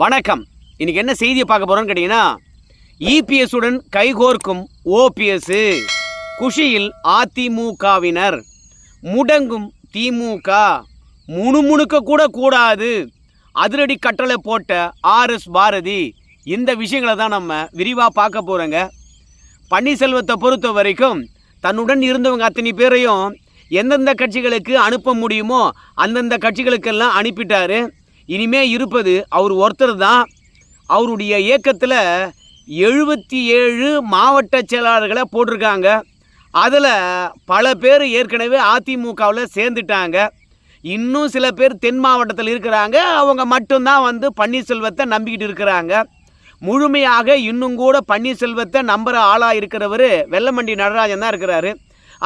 வணக்கம். இன்னைக்கு என்ன செய்தியை பார்க்க போறோம்னு கேட்டீங்கன்னா இபிஎஸ் உடன் கைகோர்க்கும் ஓபிஎஸ். குஷியில் அதிமுகவினர் முடங்கும் திமுக. முணுமுணுக்க கூட கூடாது. அதிரடி கட்டளை போட்ட ஆர்எஸ் பாரதி. இந்த விஷயங்களை தான் நம்ம விரிவாக பார்க்க போகிறோங்க பன்னீர்செல்வத்தை பொறுத்த வரைக்கும் தன்னுடன் இருந்தவங்க அத்தனை பேரையும் எந்தெந்த கட்சிகளுக்கு அனுப்ப முடியுமோ அந்தந்த கட்சிகளுக்கெல்லாம் அனுப்பிட்டாரு. இனிமே இருப்பது அவர் ஒருத்தர் தான் அவருடைய இயக்கத்தில் எழுபத்தி ஏழு மாவட்ட செயலாளர்களை போட்டிருக்காங்க. அதில் பல பேர் ஏற்கனவே அதிமுகவில் சேர்ந்துட்டாங்க. இன்னும் சில பேர் தென் மாவட்டத்தில் இருக்கிறாங்க. அவங்க மட்டும்தான் வந்து பன்னீர்செல்வத்தை நம்பிக்கிட்டு இருக்கிறாங்க. முழுமையாக இன்னும் கூட பன்னீர்செல்வத்தை நம்புகிற ஆளாக இருக்கிறவர் வெள்ளமண்டி நடராஜன் தான் இருக்கிறாரு.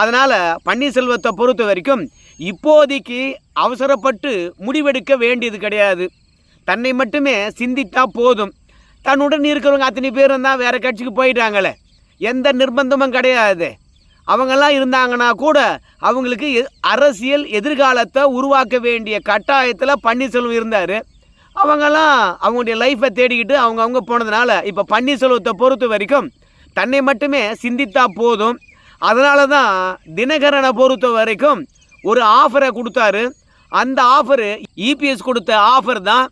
அதனால் பன்னீர்செல்வத்தை பொறுத்த வரைக்கும் இப்போதைக்கு அவசரப்பட்டு முடிவெடுக்க வேண்டியது கிடையாது. தன்னை மட்டுமே சிந்தித்தா போதும். தன்னுடன் இருக்கிறவங்க அத்தனை பேரும் தான் வேறு கட்சிக்கு போயிட்டாங்களே. எந்த நிர்பந்தமும் கிடையாது. அவங்கெல்லாம் இருந்தாங்கன்னா கூட அவங்களுக்கு அரசியல் எதிர்காலத்தை உருவாக்க வேண்டிய கட்டாயத்தில் பன்னீர்செல்வம் இருந்தார். அவங்கெல்லாம் அவங்களுடைய லைஃப்பை தேடிக்கிட்டு அவங்க அவங்க போனதுனால இப்போ பன்னீர்செல்வத்தை பொறுத்த வரைக்கும் தன்னை மட்டுமே சிந்தித்தா போதும். அதனால தான் தினகரனை பொறுத்த வரைக்கும் ஒரு ஆஃபரை கொடுத்தாரு. அந்த ஆஃபரு இபிஎஸ் கொடுத்த ஆஃபர் தான்.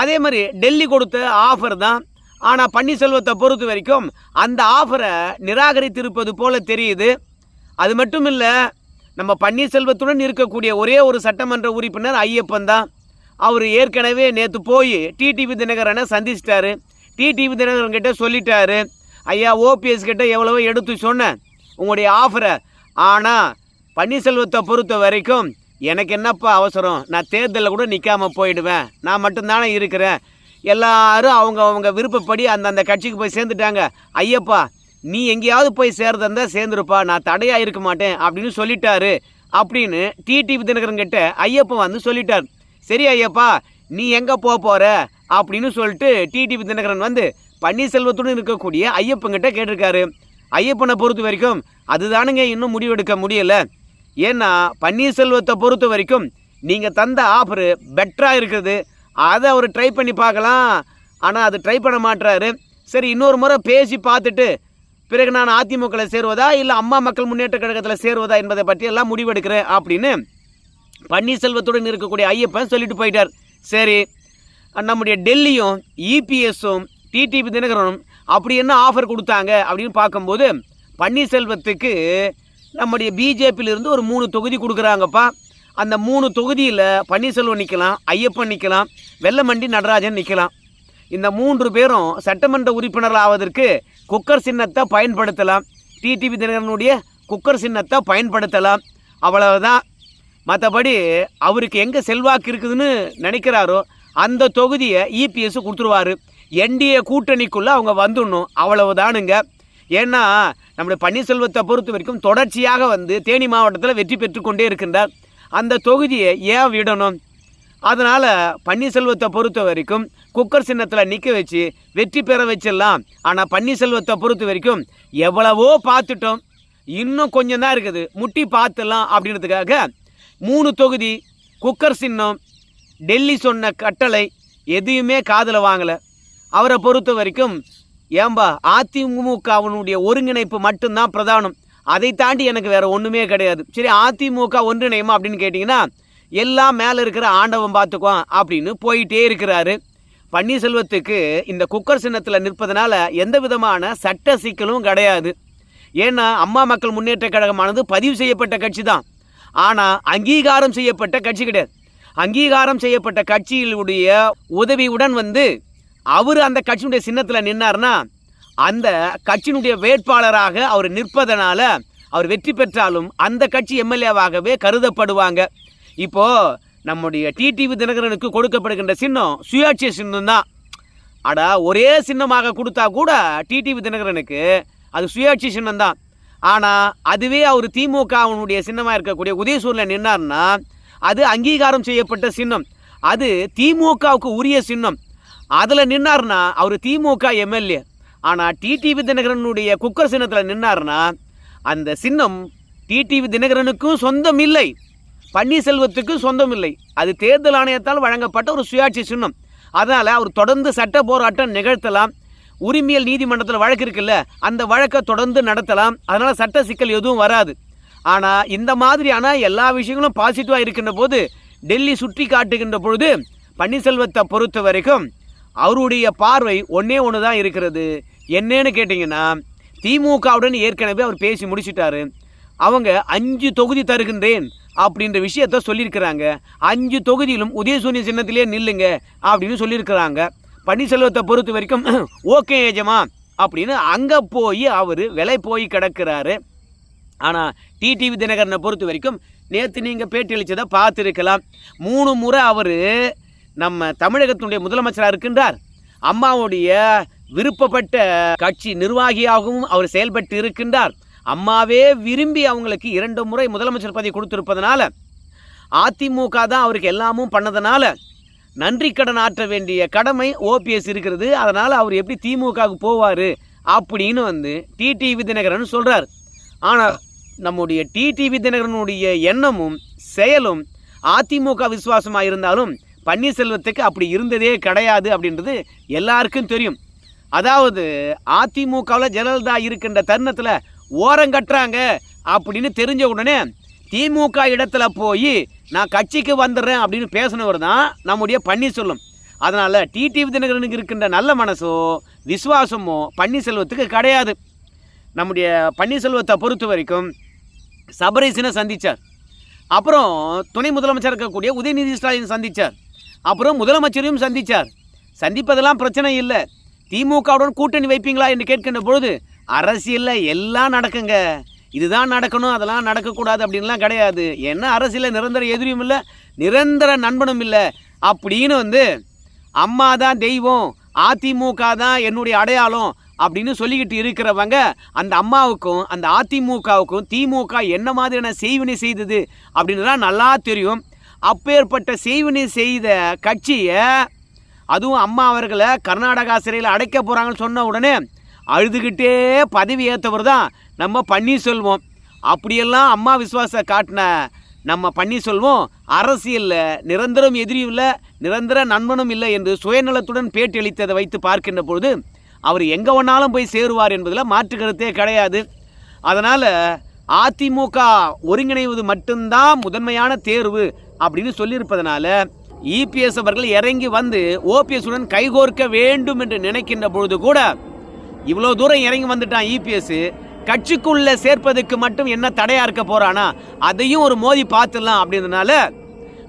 அதே மாதிரி டெல்லி கொடுத்த ஆஃபர் தான். ஆனால் பன்னீர்செல்வத்தை பொறுத்த வரைக்கும் அந்த ஆஃபரை நிராகரித்திருப்பது போல தெரியுது. அது மட்டும் இல்லை நம்ம பன்னீர்செல்வத்துடன் இருக்கக்கூடிய ஒரே ஒரு சட்டமன்ற உறுப்பினர் ஐயப்பன் தான். அவர் ஏற்கனவே நேற்று போய் டிடிவி தினகரனை சந்திச்சிட்டாரு. டிடிவி தினகரன் கிட்ட சொல்லிட்டாரு. ஐயா ஓபிஎஸ் கிட்ட எவ்வளவோ எடுத்து சொன்னேன். உங்களுடைய ஆஃபரை ஆனால் பன்னீர்செல்வத்தை பொறுத்த வரைக்கும் எனக்கு என்னப்பா அவசரம்? நான் தேர்தலில் கூட நிற்காமல் போயிடுவேன். நான் மட்டும்தானே இருக்கிறேன். எல்லாரும் அவங்க அவங்க விருப்பப்படி அந்தந்த கட்சிக்கு போய் சேர்ந்துட்டாங்க. ஐயப்பா நீ எங்கேயாவது போய் சேர்றதா இருந்தால் சேர்ந்துருப்பா. நான் தடையாக இருக்க மாட்டேன் அப்படின்னு சொல்லிட்டாரு. அப்படின்னு டிடிவி தினகரன் கிட்ட ஐயப்பன் வந்து சொல்லிட்டார். சரி ஐயப்பா நீ எங்கே போக போகிற அப்படின்னு சொல்லிட்டு டிடிவி தினகரன் வந்து பன்னீர்செல்வத்துடன் இருக்கக்கூடிய ஐயப்பங்கிட்ட கேட்டிருக்காரு. ஐயப்பனை பொறுத்த வரைக்கும் அதுதானுங்க இன்னும் முடிவெடுக்க முடியல. ஏன்னா பன்னீர்செல்வத்தை பொறுத்த வரைக்கும் நீங்கள் தந்த ஆஃபரு பெட்டராக இருக்குது. அதை அவர் ட்ரை பண்ணி பார்க்கலாம். ஆனால் அது ட்ரை பண்ண மாட்டுறாரு சரி இன்னொரு முறை பேசி பார்த்துட்டு பிறகு நான் அதிமுகவில் சேருவதா? இல்லை அம்மா மக்கள் முன்னேற்ற கழகத்தில் சேருவதா என்பதை பற்றி எல்லாம் முடிவெடுக்கிறேன் அப்படின்னு பன்னீர்செல்வத்துடன் இருக்கக்கூடிய ஐயப்பன் சொல்லிட்டு போயிட்டார். சரி நம்முடைய டெல்லியும் இபிஎஸும் டிடிபி தினகரனும் அப்படி என்ன ஆஃபர் கொடுத்தாங்க அப்படின்னு பார்க்கும்போது பன்னீர்செல்வத்துக்கு நம்முடைய பிஜேபியிலிருந்து ஒரு மூணு தொகுதி கொடுக்குறாங்கப்பா. அந்த மூணு தொகுதியில் பன்னீர்செல்வம் நிற்கலாம் ஐயப்பன் நிற்கலாம் வெள்ளமண்டி நடராஜன் நிற்கலாம் இந்த மூன்று பேரும் சட்டமன்ற உறுப்பினர் ஆவதற்கு குக்கர் சின்னத்தை பயன்படுத்தலாம். டிடிவி தினகரனுடைய குக்கர் சின்னத்தை பயன்படுத்தலாம். அவ்வளவுதான். மற்றபடி அவருக்கு எங்கே செல்வாக்கு இருக்குதுன்னு நினைக்கிறாரோ அந்த தொகுதியை இபிஎஸ் கொடுத்துருவாரு. என்டிஏ கூட்டணிக்குள்ளே அவங்க வந்துடணும். அவ்வளவுதானுங்க. ஏன்னா நம்முடைய பன்னீர்செல்வத்தை பொறுத்த வரைக்கும் தொடர்ச்சியாக வந்து தேனி மாவட்டத்தில் வெற்றி பெற்றுக்கொண்டே இருக்கின்றார். அந்த தொகுதியை ஏன் விடணும்? அதனால் பன்னீர்செல்வத்தை பொறுத்த வரைக்கும் குக்கர் சின்னத்தில் நிற்க வச்சு வெற்றி பெற வச்சிடலாம். ஆனால் பன்னீர்செல்வத்தை பொறுத்த வரைக்கும் எவ்வளவோ பார்த்துட்டோம். இன்னும் கொஞ்சம் தான் இருக்குது. முட்டி பார்த்துடலாம் அப்படின்றதுக்காக மூணு தொகுதி குக்கர் சின்னம் டெல்லி சொன்ன கட்டளை எதையுமே காதில் வாங்கலை. அவரை பொறுத்த வரைக்கும் ஏம்பா அதிமுகவினுடைய ஒருங்கிணைப்பு மட்டும்தான் பிரதானம். அதை தாண்டி எனக்கு வேற ஒன்றுமே கிடையாது. சரி அதிமுக ஒன்றிணையுமா அப்படின்னு கேட்டிங்கன்னா எல்லாம் மேலே இருக்கிற ஆண்டவன் பார்த்துக்குவான் அப்படின்னு போயிட்டே இருக்கிறாரு. பன்னீர்செல்வத்துக்கு இந்த குக்கர் சின்னத்தில் நிற்பதனால எந்த விதமான சட்ட சிக்கலும் கிடையாது. ஏன்னா அம்மா மக்கள் முன்னேற்ற கழகமானது பதிவு செய்யப்பட்ட கட்சி தான் ஆனால் அங்கீகாரம் செய்யப்பட்ட கட்சி கிடையாது. அங்கீகாரம் செய்யப்பட்ட கட்சியினுடைய உதவியுடன் வந்து அவர் அந்த கட்சியினுடைய சின்னத்தில் நின்னார்னா அந்த கட்சியினுடைய வேட்பாளராக அவர் நிற்பதனால அவர் வெற்றி பெற்றாலும் அந்த கட்சி எம்எல்ஏவாகவே கருதப்படுவாங்க. இப்போ நம்முடைய டிடிவி தினகரனுக்கு கொடுக்கப்படுகின்ற சின்னம் சுயாட்சி சின்னம் தான். அடா ஒரே சின்னமாக கொடுத்தா கூட டிடிவி தினகரனுக்கு அது சுயாட்சி சின்னம் தான். ஆனால் அதுவே அவர் திமுகவினுடைய சின்னமாக இருக்கக்கூடிய உதயசூரில் நின்னார்னா அது அங்கீகாரம் செய்யப்பட்ட சின்னம். அது திமுகவுக்கு உரிய சின்னம். அதில் நின்னார்னா அவர் திமுக எம்எல்ஏ. ஆனால் டிடிவி தினகரனுடைய குக்கர் சின்னத்தில் நின்னார்னா அந்த சின்னம் டிடிவி தினகரனுக்கும் சொந்தம் இல்லை. பன்னீர்செல்வத்துக்கும் சொந்தம் இல்லை. அது தேர்தல் ஆணையத்தால் வழங்கப்பட்ட ஒரு சுயாட்சி சின்னம். அதனால் அவர் தொடர்ந்து சட்ட போராட்டம் நிகழ்த்தலாம். உரிமையல் நீதிமன்றத்தில் வழக்கு இருக்குல்ல அந்த வழக்கை தொடர்ந்து நடத்தலாம். அதனால் சட்ட சிக்கல் எதுவும் வராது. ஆனால் இந்த மாதிரியான எல்லா விஷயங்களும் பாசிட்டிவாக இருக்கின்ற போது டெல்லி சுற்றி காட்டுகின்ற பொழுது பன்னீர்செல்வத்தை பொறுத்த வரைக்கும் அவருடைய பார்வை ஒன்றே ஒன்று தான் இருக்கிறது. என்னன்னு கேட்டிங்கன்னா திமுகவுடன் ஏற்கனவே அவர் பேசி முடிச்சிட்டாரு. அவங்க அஞ்சு தொகுதி தருகின்றேன் அப்படின்ற விஷயத்த சொல்லியிருக்கிறாங்க. அஞ்சு தொகுதியிலும் உதயசூரிய சின்னத்திலே நில்லுங்க அப்படின்னு சொல்லியிருக்கிறாங்க. பன்னீர்செல்வத்தை பொறுத்த வரைக்கும் ஓகே ஏஜமா அப்படின்னு அங்கே போய் அவர் விலை போய் கிடக்கிறாரு. ஆனால் டிடிவி தினகரனை பொறுத்த வரைக்கும் நேற்று நீங்கள் பேட்டி அளித்ததை பார்த்துருக்கலாம். மூணு முறை அவர் நம்ம தமிழகத்தினுடைய முதலமைச்சராக இருக்கின்றார். அம்மாவுடைய விருப்பப்பட்ட கட்சி நிர்வாகியாகவும் அவர் செயல்பட்டு இருக்கின்றார். அம்மாவே விரும்பி அவங்களுக்கு இரண்டு முறை முதலமைச்சர் பதவி கொடுத்திருப்பதனால அதிமுக தான் அவருக்கு எல்லாமும் பண்ணதுனால நன்றி கடன் ஆற்ற வேண்டிய கடமை ஓபிஎஸ் இருக்கிறது. அதனால் அவர் எப்படி திமுகவுக்கு போவார் அப்படின்னு வந்து டிடிவி தினகரன் சொல்கிறார் ஆனால் நம்முடைய டிடிவி தினகரனுடைய எண்ணமும் செயலும் அதிமுக விசுவாசமாக இருந்தாலும் பன்னீர்செல்வத்துக்கு அப்படி இருந்ததே கிடையாது அப்படின்றது எல்லாருக்கும் தெரியும். அதாவது அதிமுகவில் ஜெயலலிதா இருக்கின்ற தருணத்தில் ஓரம் கட்டுறாங்க அப்படின்னு தெரிஞ்ச உடனே திமுக இடத்துல போய் நான் கட்சிக்கு வந்துடுறேன் அப்படின்னு பேசினவர் தான் நம்முடைய பன்னீர்செல்வம். அதனால் டிடிவி தினகரனுக்கு இருக்கின்ற நல்ல மனசோ விசுவாசமோ பன்னீர்செல்வத்துக்கு கிடையாது. நம்முடைய பன்னீர்செல்வத்தை பொறுத்த வரைக்கும் சபரீசனை சந்தித்தார் அப்புறம் துணை முதலமைச்சர் இருக்கக்கூடிய உதயநிதி ஸ்டாலின் சந்தித்தார் அப்புறம் முதலமைச்சரையும் சந்தித்தார் சந்திப்பதெல்லாம் பிரச்சனை இல்லை. திமுகவுடன் கூட்டணி வைப்பீங்களா என்று கேட்கின்ற பொழுது அரசியலில் எல்லாம் நடக்குங்க. இதுதான் நடக்கணும் அதெல்லாம் நடக்கக்கூடாது அப்படின்லாம் கிடையாது. என்ன அரசியலில் நிரந்தர எதிரியும் இல்லை நிரந்தர நண்பனும் இல்லை. அப்படின்னு வந்து அம்மா தான் தெய்வம் அதிமுக தான் என்னுடைய அடையாளம் அப்படின்னு சொல்லிக்கிட்டு இருக்கிறவங்க அந்த அம்மாவுக்கும் அந்த அதிமுகவுக்கும் திமுக என்ன மாதிரியான செய்வினை செய்தது அப்படின்றலாம் நல்லா தெரியும். அப்பேற்பட்ட செய்வினை செய்த கட்சியை அதுவும் அம்மா அவர்களை கர்நாடகா சிறையில் அடைக்க போகிறாங்கன்னு சொன்ன உடனே அழுதுகிட்டே பதவி ஏற்றவர் தான் நம்ம பன்னீர்செல்வம். அப்படியெல்லாம் அம்மா விசுவாச காட்டின நம்ம பன்னீர்செல்வம் அரசியலில் நிரந்தரம் எதிரியும் இல்லை நிரந்தர நண்பனும் இல்லை என்று சுயநலத்துடன் பேட்டியளித்ததை வைத்து பார்க்கின்ற பொழுது அவர் எங்கே வேணாலும் போய் சேருவார் என்பதில் மாற்று கருத்தே கிடையாது. அதனால் அதிமுக ஒருங்கிணைவது மட்டும்தான் முதன்மையான தேர்வு அப்படின்னு சொல்லியிருப்பதனால இபிஎஸ் அவர்கள் இறங்கி வந்து ஓபிஎஸ்டன் கைகோர்க்க வேண்டும் என்று நினைக்கின்ற பொழுது கூட இவ்வளோ தூரம் இறங்கி வந்துட்டான் இபிஎஸ். கட்சிக்குள்ள சேர்ப்பதற்கு மட்டும் என்ன தடையா இருக்க போறானா? அதையும் ஒரு மோதி பார்த்துடலாம் அப்படின்றதுனால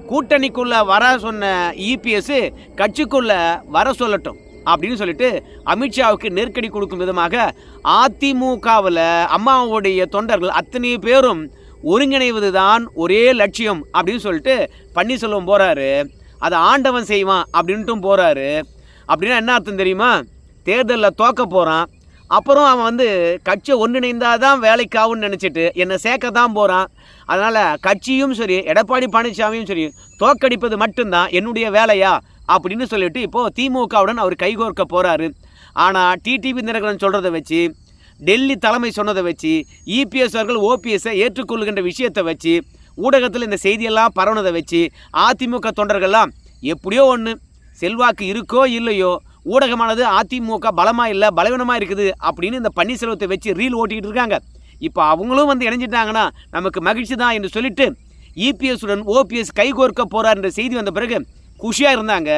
கூட்டணிக்குள்ள வர சொன்ன இபிஎஸ் கட்சிக்குள்ள வர சொல்லட்டும் அப்படின்னு சொல்லிட்டு அமித்ஷாவுக்கு நெருக்கடி கொடுக்கும் விதமாக அதிமுகவில் அம்மாவுடைய தொண்டர்கள் அத்தனை பேரும் ஒருங்கிணைவது தான் ஒரே லட்சியம் அப்படின்னு சொல்லிட்டு பன்னீர்செல்வம் போகிறாரு அதை ஆண்டவன் செய்வான் அப்படின்ட்டும் போகிறாரு அப்படின்னா என்ன அர்த்தம் தெரியுமா? தேர்தலில் தோக்க போகிறான் அப்புறம் அவன் வந்து கட்சியை ஒன்றிணைந்தால் தான் வேலைக்காகும்னு நினச்சிட்டு என்னை சேர்க்க தான் போகிறான் அதனால் கட்சியும் சரி எடப்பாடி பழனிசாமியும் சரி தோக்கடிப்பது மட்டும்தான் என்னுடைய வேலையா அப்படின்னு சொல்லிட்டு இப்போது திமுகவுடன் அவர் கைகோர்க்க போகிறாரு ஆனால் டிடிவி தினகரன் சொல்கிறத வச்சு டெல்லி தலைமை சொன்னதை வச்சு இபிஎஸ் அவர்கள் ஓபிஎஸ்ஸை ஏற்றுக்கொள்கின்ற விஷயத்தை வச்சு ஊடகத்தில் இந்த செய்தியெல்லாம் பரவுனதை வச்சு அதிமுக தொண்டர்கள்லாம் எப்படியோ ஒன்று செல்வாக்கு இருக்கோ இல்லையோ ஊடகமானது அதிமுக பலமாக இல்லை பலவீனமாக இருக்குது அப்படின்னு இந்த பன்னீர்செல்வத்தை வச்சு ரீல் ஓட்டிக்கிட்டு இருக்காங்க. இப்போ அவங்களும் வந்து இணைஞ்சிட்டாங்கன்னா நமக்கு மகிழ்ச்சி தான் என்று சொல்லிட்டு இபிஎஸ்டன் ஓபிஎஸ் கைகோர்க்க போகிறார் என்ற செய்தி வந்த பிறகு குஷியாக இருந்தாங்க.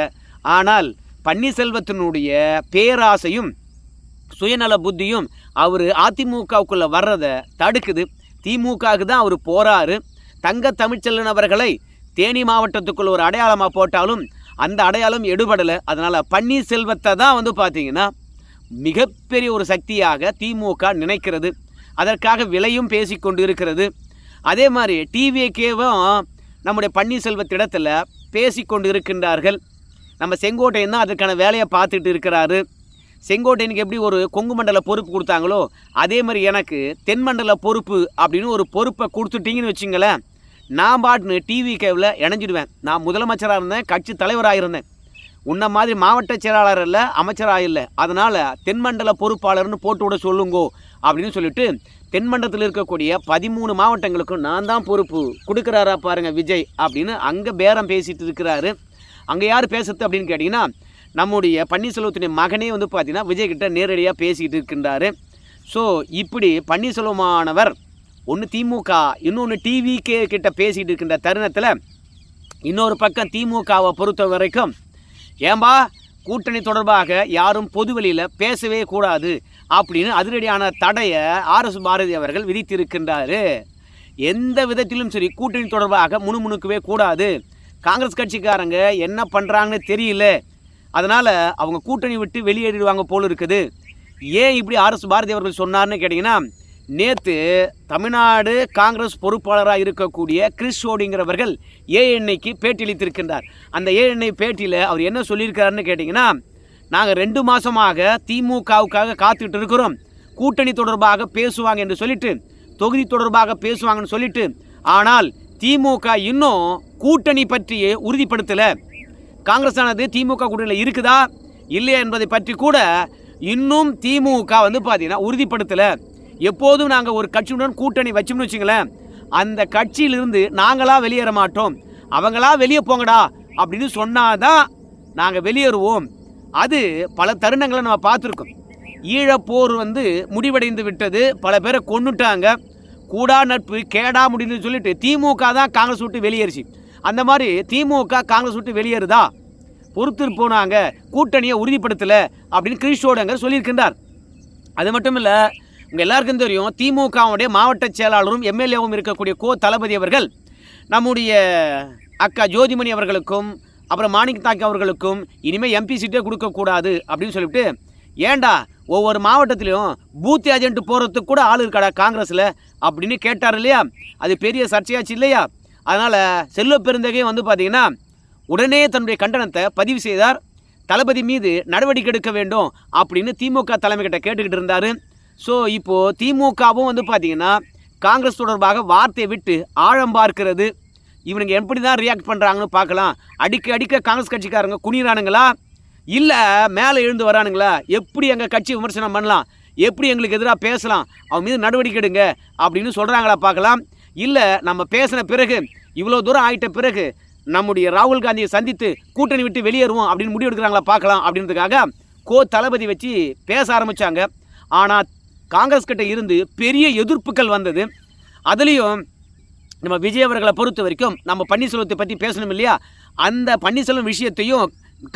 ஆனால் பன்னீர்செல்வத்தினுடைய பேராசையும் சுயநல புத்தியும் அவர் அதிமுகவுக்குள்ளே வர்றதை தடுக்குது. திமுகவுக்கு தான் அவர் போகிறாரு தங்க தமிழ்ச்செல்வன் அவர்களை தேனி மாவட்டத்துக்குள்ள ஒரு அடையாளமாக போட்டாலும் அந்த அடையாளம் எடுபடலை. அதனால் பன்னீர்செல்வத்தை தான் வந்து பார்த்திங்கன்னா மிகப்பெரிய ஒரு சக்தியாக திமுக நினைக்கிறது. அதற்காக விலையும் பேசி கொண்டு இருக்கிறது அதே மாதிரி டிவிகேவும் நம்முடைய பன்னீர்செல்வத்திடத்தில் பேசிக்கொண்டு இருக்கின்றார்கள் நம்ம செங்கோட்டையன் தான் அதற்கான வேலையை பார்த்துட்டு இருக்கிறாரு. செங்கோட்டையனுக்கு எப்படி ஒரு கொங்கு மண்டல பொறுப்பு கொடுத்தாங்களோ அதே மாதிரி எனக்கு தென்மண்டல பொறுப்பு அப்படின்னு ஒரு பொறுப்பை கொடுத்துட்டீங்கன்னு வச்சுங்களேன் நான் பாட்டுன்னு டிவி கேவில் இணைஞ்சிடுவேன். நான் முதலமைச்சராக இருந்தேன் கட்சி தலைவராக இருந்தேன். உன்ன மாதிரி மாவட்ட செயலாளர் இல்லை அமைச்சராக இல்லை. அதனால் தென்மண்டல பொறுப்பாளர்னு போட்டு விட சொல்லுங்கோ அப்படின்னு சொல்லிட்டு தென்மண்டலத்தில் இருக்கக்கூடிய பதிமூணு மாவட்டங்களுக்கும் நான் தான் பொறுப்பு கொடுக்குறாரா பாருங்கள் விஜய் அப்படின்னு அங்கே பேரம் பேசிகிட்டு இருக்கிறாரு. அங்கே யார் பேசுறது அப்படின்னு கேட்டிங்கன்னா நம்முடைய பன்னீர்செல்வத்துடைய மகனே வந்து பார்த்தீங்கன்னா விஜய்கிட்ட நேரடியாக பேசிக்கிட்டு இருக்கின்றாரு. ஸோ இப்படி பன்னீர்செல்வமானவர் ஒன்று திமுக இன்னொன்று டிவிகே கிட்ட பேசிகிட்டு இருக்கின்ற தருணத்தில் இன்னொரு பக்கம் திமுகவை பொறுத்த வரைக்கும் ஏம்பா கூட்டணி தொடர்பாக யாரும் பொதுவெளியில் பேசவே கூடாது அப்படின்னு அதிரடியான தடையை ஆர்எஸ் பாரதி அவர்கள் விதித்திருக்கின்றார். எந்த விதத்திலும் சரி கூட்டணி தொடர்பாக முணுமுணுக்கவே கூடாது. காங்கிரஸ் கட்சிக்காரங்க என்ன பண்ணுறாங்கன்னு தெரியல. அதனால் அவங்க கூட்டணி விட்டு வெளியேறிடுவாங்க போல் இருக்குது. ஏன் இப்படி ஆர்எஸ் பாரதி அவர்கள் சொன்னார்னு கேட்டிங்கன்னா நேற்று தமிழ்நாடு காங்கிரஸ் பொறுப்பாளராக இருக்கக்கூடிய கிறிஸ் ஷோடிங்கிறவர்கள் ஏஎன்ஐக்கு பேட்டியளித்திருக்கின்றார் அந்த ஏஎன்ஐ பேட்டியில் அவர் என்ன சொல்லியிருக்காருன்னு கேட்டிங்கன்னா நாங்கள் ரெண்டு மாதமாக திமுகவுக்காக காத்துக்கிட்டு இருக்கிறோம். கூட்டணி தொடர்பாக பேசுவாங்க என்று சொல்லிட்டு தொகுதி தொடர்பாக பேசுவாங்கன்னு சொல்லிட்டு ஆனால் திமுக இன்னும் கூட்டணி பற்றியே உறுதிப்படுத்தலை. காங்கிரஸ் ஆனது திமுக கூட்டணியில் இருக்குதா? இல்லையா என்பதை பற்றி கூட இன்னும் திமுக வந்து பார்த்தீங்கன்னா உறுதிப்படுத்தலை. எப்போதும் நாங்கள் ஒரு கட்சியுடன் கூட்டணி வச்சோம்னு வச்சுங்களேன் அந்த கட்சியிலிருந்து நாங்களாக வெளியேற மாட்டோம். அவங்களா வெளியே போங்கடா அப்படின்னு சொன்னாதான் நாங்கள் வெளியேறுவோம். அது பல தருணங்களை நம்ம பார்த்துருக்கோம். ஈழப்போர் வந்து முடிவடைந்து விட்டது. பல பேரை கொண்டுட்டாங்க கூடா நட்பு கேடா முடின்னு சொல்லிட்டு திமுக தான் காங்கிரஸ் விட்டு வெளியேறிச்சு. அந்த மாதிரி திமுக காங்கிரஸ் விட்டு வெளியேறுதா? பொறுத்து போனாங்க கூட்டணியை உறுதிப்படுத்தலை அப்படின்னு கிரீஷோடங்கர் சொல்லியிருக்கின்றார். அது மட்டும் இல்லை உங்கள் எல்லாருக்கும் தெரியும் திமுகவுடைய மாவட்ட செயலாளரும் எம்எல்ஏவும் இருக்கக்கூடிய கோ தளபதி அவர்கள் நம்முடைய அக்கா ஜோதிமணி அவர்களுக்கும் அப்புறம் மாணிக் தாக்கி அவர்களுக்கும் இனிமேல் எம்பி சீட்டே கொடுக்கக்கூடாது அப்படின்னு சொல்லிவிட்டு ஏன்டா ஒவ்வொரு மாவட்டத்திலையும் பூத் ஏஜென்ட் போகிறதுக்கு கூட ஆள் இருக்காடா காங்கிரஸில்? அப்படின்னு கேட்டார் இல்லையா? அது பெரிய சர்ச்சையாச்சு இல்லையா? அதனால் செல்வ பெருந்தகையும் வந்து பார்த்தீங்கன்னா உடனே தன்னுடைய கண்டனத்தை பதிவு செய்தார். தளபதி மீது நடவடிக்கை எடுக்க வேண்டும் அப்படின்னு திமுக தலைமை கிட்ட கேட்டுக்கிட்டு இருந்தார். ஸோ இப்போது திமுகவும் வந்து பார்த்தீங்கன்னா காங்கிரஸ் தொடர்பாக வார்த்தையை விட்டு ஆழம் பார்க்கிறது. இவனுங்க எப்படி தான் ரியாக்ட் பண்ணுறாங்கன்னு பார்க்கலாம். அடிக்க அடிக்க காங்கிரஸ் கட்சிக்காரங்க குனிறானுங்களா இல்லை மேலே எழுந்து வரானுங்களா? எப்படி எங்கள் கட்சி விமர்சனம் பண்ணலாம்? எப்படி எங்களுக்கு எதிராக பேசலாம்? அவன் மீது நடவடிக்கை எடுங்க அப்படின்னு சொல்கிறாங்களா பார்க்கலாம். இல்லை நம்ம பேசின பிறகு இவ்வளோ தூரம் ஆயிட்ட பிறகு நம்முடைய ராகுல் காந்தியை சந்தித்து கூட்டணி விட்டு வெளியேறுவோம் அப்படின்னு முடிவு எடுக்கிறாங்களா பார்க்கலாம் அப்படின்றதுக்காக கோ தளபதி வச்சு பேச ஆரம்பித்தாங்க ஆனால் காங்கிரஸ் கிட்ட இருந்து பெரிய எதிர்ப்புகள் வந்தது. அதுலேயும் நம்ம விஜய் அவர்களை பொறுத்த வரைக்கும் நம்ம பன்னீர்செல்வத்தை பற்றி பேசணும் இல்லையா? அந்த பன்னீர்செல்வம் விஷயத்தையும்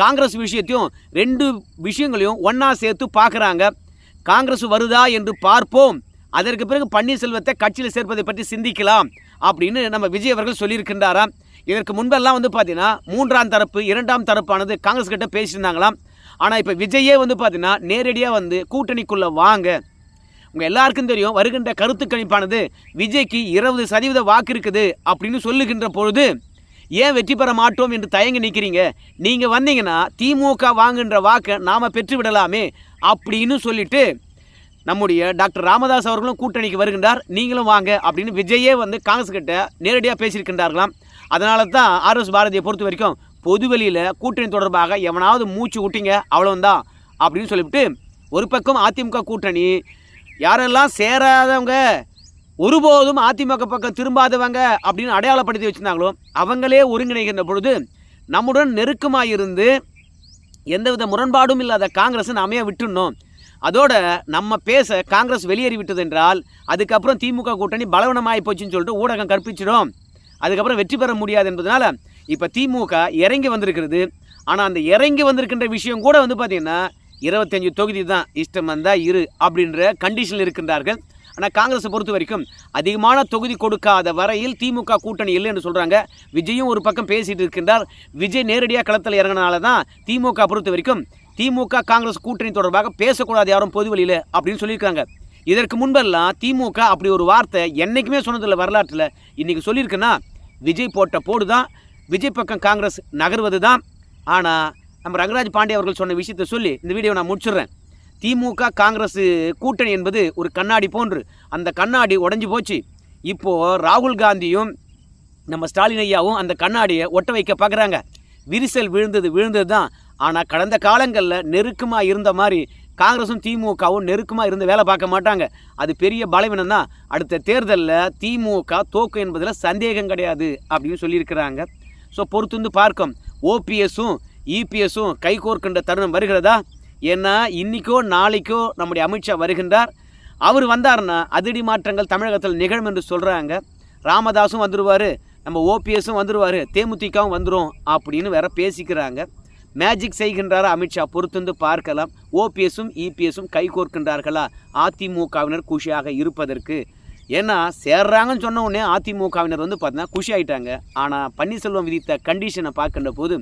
காங்கிரஸ் விஷயத்தையும் ரெண்டு விஷயங்களையும் ஒன்றா சேர்த்து பார்க்குறாங்க. காங்கிரஸ் வருதா என்று பார்ப்போம். அதற்கு பிறகு பன்னீர்செல்வத்தை கட்சியில் சேர்ப்பதை பற்றி சிந்திக்கலாம். அப்படின்னு நம்ம விஜய் அவர்கள் சொல்லியிருக்கின்றாராம். இதற்கு முன்பெல்லாம் வந்து பார்த்தீங்கன்னா மூன்றாம் தரப்பு இரண்டாம் தரப்பானது காங்கிரஸ் கிட்ட பேசியிருந்தாங்களாம். ஆனால் இப்போ விஜயே வந்து பார்த்தீங்கன்னா நேரடியாக வந்து கூட்டணிக்குள்ளே வாங்க. உங்கள் எல்லாருக்கும் தெரியும் வருகின்ற கருத்து கணிப்பானது விஜய்க்கு இருபது சதவீத வாக்கு இருக்குது அப்படின்னு சொல்லுகின்ற பொழுது ஏன் வெற்றி பெற மாட்டோம் என்று தயங்கி நிற்கிறீங்க நீங்கள் வந்தீங்கன்னா திமுக வாங்குகின்ற வாக்கை நாம் பெற்று விடலாமே அப்படின்னு சொல்லிட்டு நம்முடைய டாக்டர் ராமதாஸ் அவர்களும் கூட்டணிக்கு வருகின்றார். நீங்களும் வாங்க அப்படின்னு விஜயே வந்து காங்கிரஸ் கிட்ட நேரடியாக பேசியிருக்கின்றார்களாம். அதனால தான் ஆர்எஸ் பாரதியை பொறுத்த வரைக்கும் பொதுவெளியில் கூட்டணி தொடர்பாக எவனாவது மூச்சு விட்டிங்க அவ்வளோந்தான் அப்படின்னு சொல்லிவிட்டு ஒரு பக்கம் அதிமுக கூட்டணி யாரெல்லாம் சேராதவங்க ஒருபோதும் அதிமுக பக்கம் திரும்பாதவங்க அப்படின்னு அடையாளப்படுத்தி வச்சுருந்தாங்களோ அவங்களே ஒருங்கிணைகின்ற பொழுது நம்முடன் நெருக்கமாக இருந்து எந்தவித முரண்பாடும் இல்லாத காங்கிரஸை நாமே விட்டுடணும். அதோட நம்ம பேச காங்கிரஸ் வெளியேறி விட்டது என்றால் அதுக்கப்புறம் திமுக கூட்டணி பலவீனமாகி போச்சுன்னு சொல்லிட்டு ஊடகம் கற்பிச்சிடும். அதுக்கப்புறம் வெற்றி பெற முடியாது என்பதனால இப்போ திமுக இறங்கி வந்திருக்கிறது. ஆனால் அந்த இறங்கி வந்திருக்கின்ற விஷயம் கூட வந்து பார்த்திங்கன்னா இருபத்தஞ்சு தொகுதி தான் இஷ்டம் வந்தால் இரு அப்படின்ற கண்டிஷனில் இருக்கின்றார்கள். ஆனால் காங்கிரஸை பொறுத்த வரைக்கும் அதிகமான தொகுதி கொடுக்காத வரையில் திமுக கூட்டணி இல்லை என்று சொல்கிறாங்க விஜயும் ஒரு பக்கம் பேசிட்டு இருக்கின்றார். விஜய் நேரடியாக களத்தில் இறங்கினால தான் திமுக பொறுத்த வரைக்கும் திமுக காங்கிரஸ் கூட்டணி தொடர்பாக பேசக்கூடாது யாரும் பொது வழியில் அப்படின்னு சொல்லியிருக்காங்க. இதற்கு முன்பெல்லாம் திமுக அப்படி ஒரு வார்த்தை என்றைக்குமே சொன்னதில்லை வரலாற்றில். இன்றைக்கி சொல்லியிருக்குன்னா விஜய் போட்ட போடு தான் விஜய் பக்கம் காங்கிரஸ் நகர்வது தான் ஆனால் நம்ம ரங்கராஜ் பாண்டே அவர்கள் சொன்ன விஷயத்தை சொல்லி இந்த வீடியோ நான் முடிச்சிடுறேன். திமுக காங்கிரஸ் கூட்டணி என்பது ஒரு கண்ணாடி போன்று. அந்த கண்ணாடி உடஞ்சி போச்சு. இப்போது ராகுல் காந்தியும் நம்ம ஸ்டாலின் ஐயாவும் அந்த கண்ணாடியை ஒட்ட வைக்க பார்க்குறாங்க விரிசல் விழுந்தது விழுந்தது தான். ஆனால் கடந்த காலங்களில் நெருக்கமாக இருந்த மாதிரி காங்கிரஸும் திமுகவும் நெருக்கமாக இருந்து வேலை பார்க்க மாட்டாங்க. அது பெரிய பலவீனம் தான். அடுத்த தேர்தலில் திமுக தோக்கு என்பதில் சந்தேகம் கிடையாது அப்படின்னு சொல்லியிருக்கிறாங்க. ஸோ பொறுத்து வந்து பார்க்கும் ஓபிஎஸும் இபிஎஸும் கைகோர்க்கின்ற தருணம் வருகிறதா? ஏன்னா இன்றைக்கோ நாளைக்கோ நம்முடைய அமித்ஷா வருகின்றார். அவர் வந்தாருன்னா அதிடி மாற்றங்கள் தமிழகத்தில் நிகழும் என்று சொல்கிறாங்க ராமதாஸும் வந்துடுவார் நம்ம ஓபிஎஸும் வந்துடுவார் தேமுதிகவும் வந்துடும் அப்படின்னு வேற பேசிக்கிறாங்க. மேஜிக் செய்கின்றாரா அமித்ஷா பொறுத்திருந்து பார்க்கலாம். ஓபிஎஸும் இபிஎஸும் கைகோர்க்கின்றார்களா அதிமுகவினர் குஷியாக இருப்பதற்கு. ஏன்னா சேர்றாங்கன்னு சொன்ன உடனே அதிமுகவினர் வந்து பார்த்தீங்கன்னா குஷி ஆயிட்டாங்க ஆனால் பன்னீர்செல்வம் விதித்த கண்டிஷனை பார்க்கின்ற போது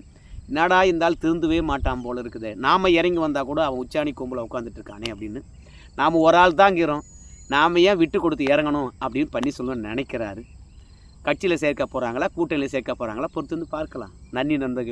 என்னடா இருந்தால் திருந்தவே மாட்டான் போல் இருக்குது. நாம் இறங்கி வந்தால் கூட அவன் உச்சாணி கொம்பில் உட்காந்துட்டு இருக்கானே அப்படின்னு நாம் ஒரு ஆள் தாங்கிறோம் நாம் ஏன் விட்டு கொடுத்து இறங்கணும் அப்படின்னு பண்ணி பன்னீர்செல்வம் நினைக்கிறாரு. கட்சியில் சேர்க்க போகிறாங்களா கூட்டணியில் சேர்க்க போகிறாங்களா பொறுத்து வந்து பார்க்கலாம். நன்றி நண்பர்களே.